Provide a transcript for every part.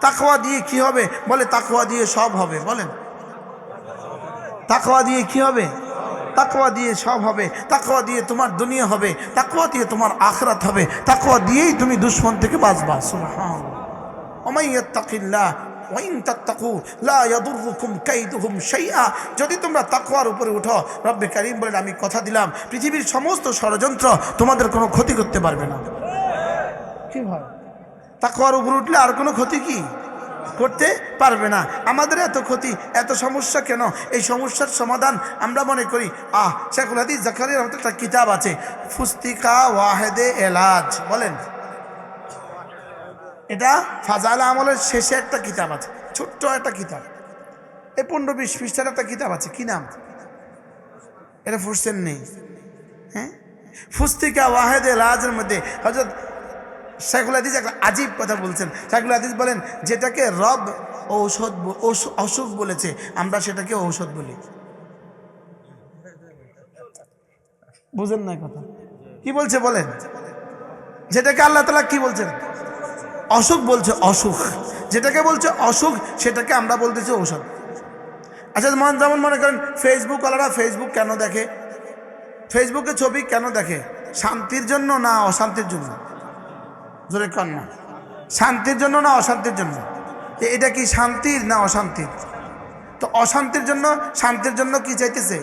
তাকওয়া দিয়ে কি হবে? বলে, তাকওয়া দিয়ে সব হবে, বলেন। তাকওয়া দিয়ে কি হবে? তাকওয়া দিয়ে সব হবে। তাকওয়া দিয়ে তোমার দুনিয়া হবে। তাকওয়া দিয়ে তোমার আখরাত হবে। তাকওয়া দিয়েই তুমি দুশ্মন থেকে বাঁচবা। সুবহান ওমাই ইয়াত্তাকিল্লাহ ওয়াইন তাত্তাকু লা ইয়াদুররুকুম কাইদুহুম শাইআ। যদি তোমরা তাকওয়ার উপরে উঠো, রব্বে কারীম বলেন, আমি কথা দিলাম, পৃথিবীর সমস্ত ষড়যন্ত্র তোমাদের কোনো ক্ষতি করতে পারবে না। কি ভাই? তাকওয়ার উপরে উঠলে আর কোনো ক্ষতি কি? করতে পারবে না। আমাদের এত ক্ষতি, এত সমস্যা কেন? এই সমস্যার সমাধান আমরা মনে করি, আহ, শেখুল হাদিস জাকারিয়ার মতো একটা কিতাব আছে, ফুস্তিকা ওয়াহেদে এলাজ, বলেন। এটা ফাজাল আমলের শেষে একটা কিতাব আছে, ছোট্ট একটা কিতাব। এই পনেরো বিশ পৃষ্ঠার একটা কিতাব আছে, কি নাম? এটা ফুসছেন নেই। হ্যাঁ? ফুস্তিকা ওয়াহেদ এলাজের মধ্যে হজরত শেখুল হাদিস একটা আজীব কথা বলছেন। শেখুল হাদিস বলেন, যেটাকে রব ঔষধ অসুখ বলেছে, আমরা সেটাকে ঔষধ বলি। বুঝেন না কথা। কি বলছে বলেন? যেটাকে আল্লাহ তালা কি বলছেন? অসুখ বলছে অসুখ। যেটাকে বলছে অসুখ, সেটাকে আমরা বলতেছি ঔষধ। আচ্ছা মন যেমন মনে করেন ফেসবুক ওয়ালারা ফেসবুক কেন দেখে? ফেসবুকে ছবি কেন দেখে? শান্তির জন্য না অশান্তির জন্য? জোরে কন না। শান্তির জন্য না অশান্তির জন্য? এটা কি শান্তির না অশান্তির? তো অশান্তির জন্য, শান্তির জন্য কি চাইতেছে?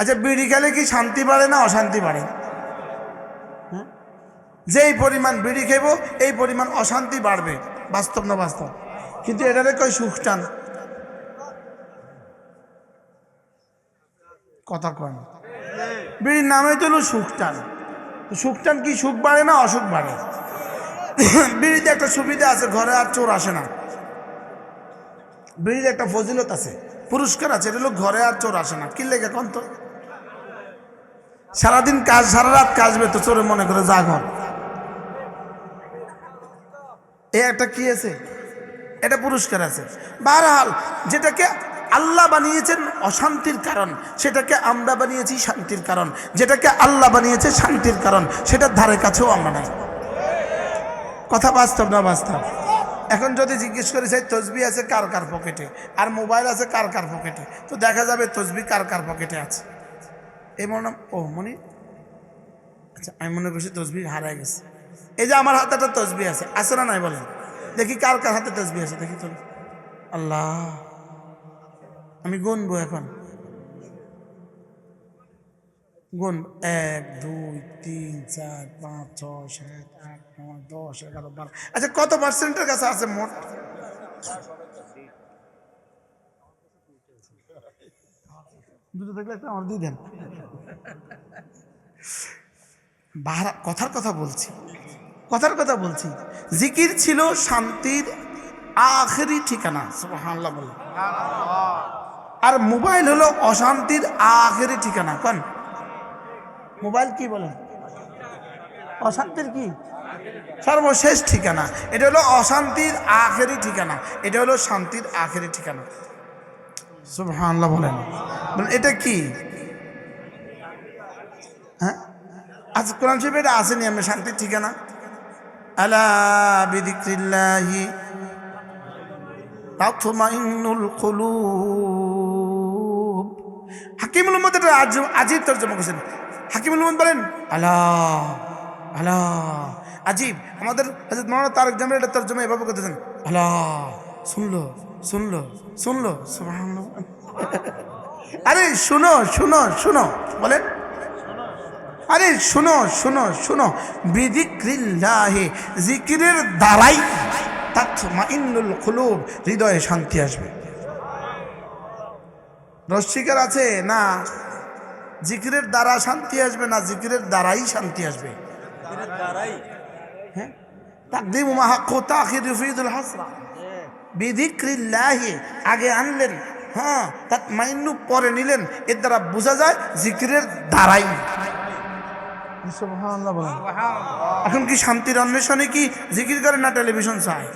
আচ্ছা বিড়ি খেলে কি শান্তি বাড়ে না অশান্তি বাড়ে? যেই পরিমাণ বিড়ি খেব, এই পরিমাণ অশান্তি বাড়বে। বাস্তব না বাস্তব? কিন্তু এটারে কই সুখ টান। কথা কয় না। বিড়ির নামে তো হলো সুখ টান। সুখ টান কি সুখ বাড়ে না অসুখ বাড়ে? বিড়িতে একটা সুবিধা আছে, ঘরে আর চোর আসে না। বিড়ির একটা ফজিলত আছে, পুরস্কার আছে, এটা হলো ঘরে আর চোর আসে না। কি লেগে কন তো? সারাদিন কাজ, সারা রাত কাজবে তো চোরে মনে করে যা ঘর। এ একটা কি আছে? এটা পুরস্কার আছে। বারহাল, যেটাকে আল্লাহ বানিয়েছেন অশান্তির কারণ। সেটাকে আমরা বানিয়েছি শান্তির কারণ। যেটাকে আল্লাহ বানিয়েছে শান্তির কারণ। সেটার ধারে কাছেও আমরা নাই। কথা বাস্তব না বাস্তব? এখন যদি জিজ্ঞেস করি, সেই তসবি আছে কার কার পকেটে? আর মোবাইল আছে কার কার পকেটে? তো দেখা যাবে তসবি কার কার পকেটে আছে। এই মনে ও, মনি? আচ্ছা আমি মনে করছি তসবি হারায় গেছে। এই যে আমার হাতে একটা তসবি আছে আছে না নাই বলেন? দেখি কার কার হাতে তসবি আছে, দেখি তো। আল্লাহ। আমি গুনবো এখন। গুন, এক, দুই, তিন, চার, পাঁচ, ছয়, সাত, আট, নয়, দশ, এগারো, বারো। আচ্ছা কত পার্সেন্টের কাছে আছে মোট? দুটো থাকলে আমার দিয়ে দেন। কথার কথা বলছি। কথার কথা বলছি। জিকির ছিল শান্তির আখেরি ঠিকানা, সুবহানাল্লাহ বলে। আর মোবাইল হলো অশান্তির আখেরি ঠিকানা, কোন? মোবাইল কি বলেন? অশান্তির কি? সর্বশেষ ঠিকানা, এটা হলো অশান্তির আখেরি ঠিকানা, এটা হলো শান্তির আখেরি ঠিকানা। সুবহানাল্লাহ বলেন। এটা কি? হ্যাঁ? আজ কোরআন শরীফে এটা আসেনি, আমরা শান্তির ঠিকানা। আলা বিদিক্রিল্লাহি তাতমাইন্নুল কুলুব। হাকিমুল উম্মত এটা আজ- আজীব তর্জমা করেছেন। হাকিমুল উম্মত বলেন আল্লাহ আল্লাহ আজীব। আমাদের হযরত মাওলানা তারেক জামিল এটা তর্জমা এভাবে করতেছেন। আল্লাহ শুনলো শুনলো শুনলো আরে শুনো শুনো শুনো, বলেন। আরে শুনো শুনো শুনো। বিদিক্রিল্লাহে জিকিরের দ্বারাই কুলুব হৃদয়ে শান্তি আসবে। রসিকার আছে? না। জিকিরের দ্বারা শান্তি আসবে না জিকিরের দ্বারাই শান্তি আসবে। হ্যাঁ? তাকদিম তাখির হাসরা। আগে আনলেন। হ্যাঁ তাৎমাইন্নু পরে নিলেন। এর দ্বারা বোঝা যায় জিকিরের দ্বারাই। এখন কি শান্তির অন্বেষণে কি জিকির করে না টেলিভিশন চায়?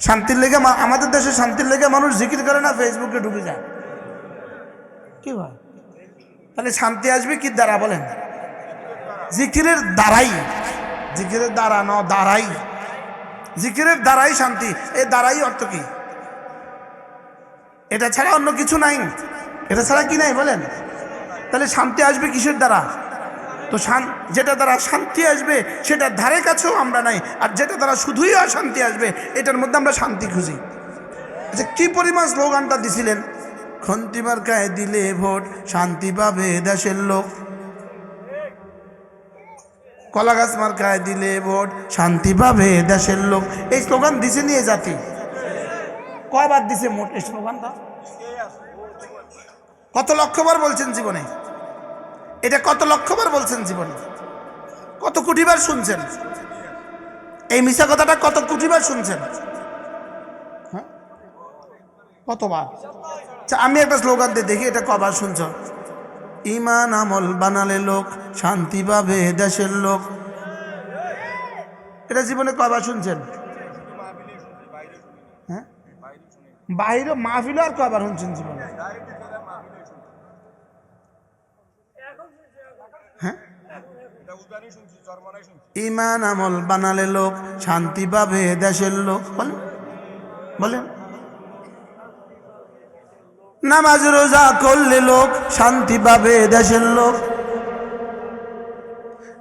শান্তির লেগে আমাদের দেশে শান্তির লেগে মানুষ জিকির করে না ফেসবুকে ঢুকে যায়। কি ভাই? তাহলে শান্তি আসবে কি দ্বারা বলেন? জিকিরের দ্বারাই। জিকিরের দ্বারা ন দ্বারাই। জিকিরের দ্বারাই শান্তি। এর দ্বারাই অর্থ কি? এটা ছাড়া অন্য কিছু নাই। এটা ছাড়া কি নাই বলেন? তাহলে শান্তি আসবে কিসের দ্বারা? তো যেটা দ্বারা শান্তি আসবে, সেটার ধারে কাছেও আমরা নাই। আর যেটা দ্বারা শুধুই অশান্তি আসবে, এটার মধ্যে আমরা শান্তি খুঁজি। আচ্ছা কি পরিমাণ স্লোগানটা দিছিলেন? খন্তিমার গায়ে দিলে ভোট, শান্তি পাবে দেশের লোক। কলা গাছ মার্কায় দিলে ভোট, শান্তি পাবে দেশের লোক। এই স্লোগান দিছে নিয়ে জাতি। কয়বার দিছে মোট এই স্লোগানটা? কত লক্ষবার বলছেন জীবনে? এটা কত লক্ষবার বলছেন জীবনে? কত কোটিবার শুনছেন? এই মিশা কথাটা কত কোটিবার শুনছেন? হ্যাঁ? কতবার? আচ্ছা আমি একটা স্লোগান দিয়ে দেখি, এটা কবার শুনছ? ইমান আমল বানালে লোক, শান্তি পাবে দেশের লোক। এটা জীবনে কবার শুনছেন? হ্যাঁ? বাইরে মাহফিল আর কবার শুনছেন জীবনে? ইমান আমল বানালে লোক শান্তি পাবে দেশের লোক, বলেন। বলেন। নামাজ রোজা করলে লোক শান্তি পাবে দেশের লোক।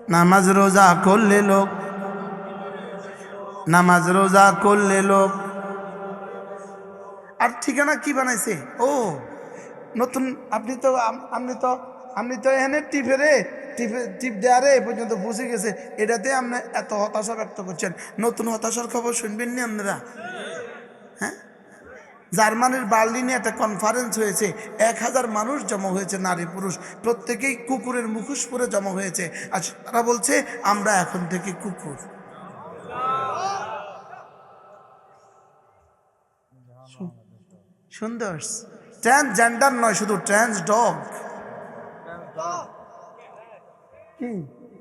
নামাজ রোজা করলে লোক, নামাজ রোজা করলে লোক। আর ঠিকানা কি বানাইছে? ও, নতুন, আপনি তো আপনি তো আপনি তো এখানে টিপে রে টিপে, টিপ দেওয়া রে এ পর্যন্ত বুঝে গেছে। এটাতে আপনি এত হতাশা ব্যক্ত করছেন। নতুন হতাশার খবর শুনবেন নি আপনারা? হ্যাঁ? জার্মানির বার্লিনে একটা কনফারেন্স হয়েছে। এক হাজার মানুষ জমা হয়েছে, নারী, পুরুষ। প্রত্যেকেই কুকুরের মুখোশ পরে জমা হয়েছে। আর তারা বলছে, আমরা এখন থেকে কুকুর। সুন্দর। ট্রান্সজেন্ডার নয়, শুধু ট্রান্স ডগ।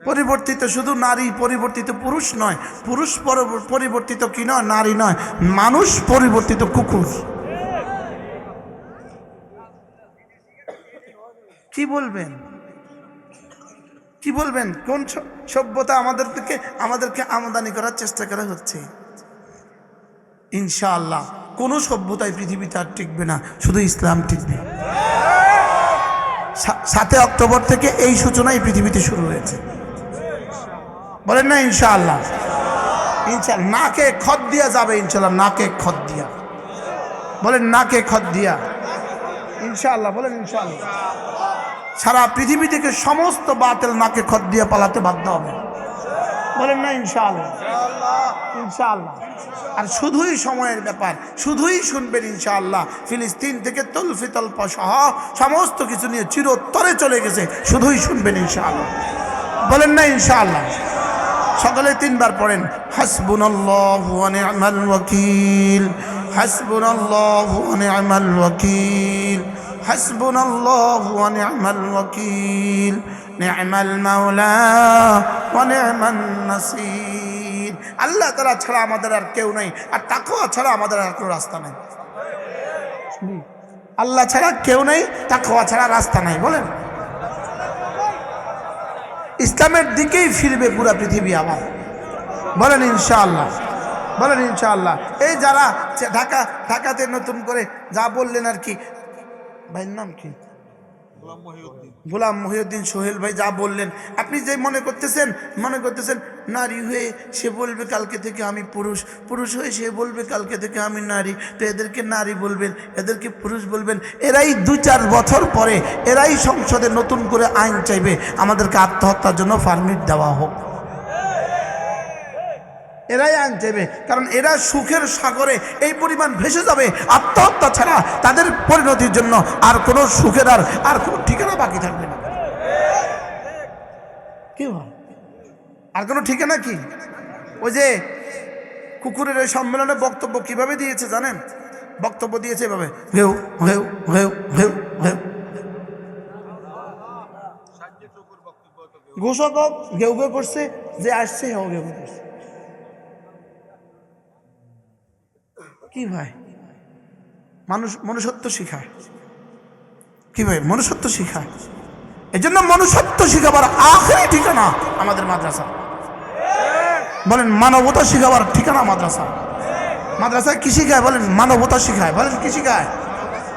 পরিবর্তিত শুধু নারী, পরিবর্তিত পুরুষ নয়। পুরুষ পর- পরিবর্তিত কি নয়? নারী নয়। মানুষ পরিবর্তিত কুকুর। কি বলবেন? কি বলবেন? কোন সভ্যতা আমাদের থেকে আমাদেরকে আমদানি করার চেষ্টা করা হচ্ছে? ইনশাআল্লাহ। কোনো সভ্যতায় পৃথিবীতে আর টিকবে না। শুধু ইসলাম টিকবে। সা- সাতই অক্টোবর থেকে এই সূচনাই পৃথিবীতে শুরু হয়েছে। বলেন না, ইনশাআল্লাহ। ইনশাল্লাহ নাকে খত দিয়া যাবে ইনশাল্লাহ নাকে খত দিয়া। বলেন, নাকে খত দিয়া। ইনশাআল্লাহ, বলেন, ইনশাআল্লাহ। সারা পৃথিবী থেকে সমস্ত বাতিল নাকে খত দিয়ে পালাতে বাধ্য হবে। বলেন না, ইনশাআল্লাহ। ইনশাআল্লাহ। আর শুধুই সময়ের ব্যাপার, শুধুই শুনবেন ইনশাআল্লাহ। ফিলিস্তিন থেকে তলফি তল্প সহ সমস্ত কিছু নিয়ে চিরোত্তরে চলে গেছে, শুধুই শুনবেন ইনশাআল্লাহ। বলেন না ইনশাআল্লাহ। সকলে তিনবার পড়েন, হাসবুনাল্লাহু ওয়া নি'মাল ওয়াকিল, হাসবুনাল্লাহু ওয়া নি'মাল আল্লাহ তাআলা ছাড়া আমাদের আর কেউ নাই আর তাকওয়া ছাড়া আমাদের আর কোনো রাস্তা নাই। আল্লাহ ছাড়া কেউ নেই তাকওয়া ছাড়া রাস্তা নাই বলেন। ইসলামের দিকেই ফিরবে পুরা পৃথিবী আবার। বলেন ইনশাআল্লাহ বলেন ইনশাআল্লাহ। এই যারা ঢাকা ঢাকাতে নতুন করে যা বললেন আর কি ভাইয়ের নাম কি? গোলাম মহিউদ্দিন সোহেল ভাই যা বললেন আপনি যে মনে করতেছেন মনে করতেছেন নারী হয়ে সে বলবে কালকে থেকে আমি পুরুষ। পুরুষ হয়ে সে বলবে কালকে থেকে আমি নারী। তো এদেরকে নারী বলবেন, এদেরকে পুরুষ বলবেন। এরাই দু চার বছর পরে এরাই সংসদে নতুন করে আইন চাইবে। আমাদেরকে আত্মহত্যার জন্য পারমিট দেওয়া হোক। এরাই আইন চাইবে। কারণ এরা সুখের সাগরে এই পরিমাণ ভেসে যাবে। আত্মহত্যা ছাড়া তাদের পরিণতির জন্য আর কোনো সুখের আর আর কোনো ঠিকানা বাকি থাকবে না। কি হয় আর কোনো ঠিকানা কি? ওই যে কুকুরের ওই সম্মেলনে বক্তব্য কীভাবে দিয়েছে জানেন? বক্তব্য দিয়েছে এভাবে ঘেউ ঘেউ ঘেউ ঘেউ ঘেউ ঘোষক ঘেউ ঘেউ করছে, যে আসছে হেউ ঘেউ করছে। কি ভাই? মানুষ, মনুষ্যত্ব শিখায় কি ভাই? মনুষ্যত্ব শিখায় এই জন্য মনুষ্যত্ব শিখাবার আখেরি ঠিকানা আমাদের মাদ্রাসা। বলেন মানবতা শিখাবার ঠিকানা মাদ্রাসা। মাদ্রাসা কি শিখায়? বলেন মানবতা শিখায়। বলেন কি শিখায়?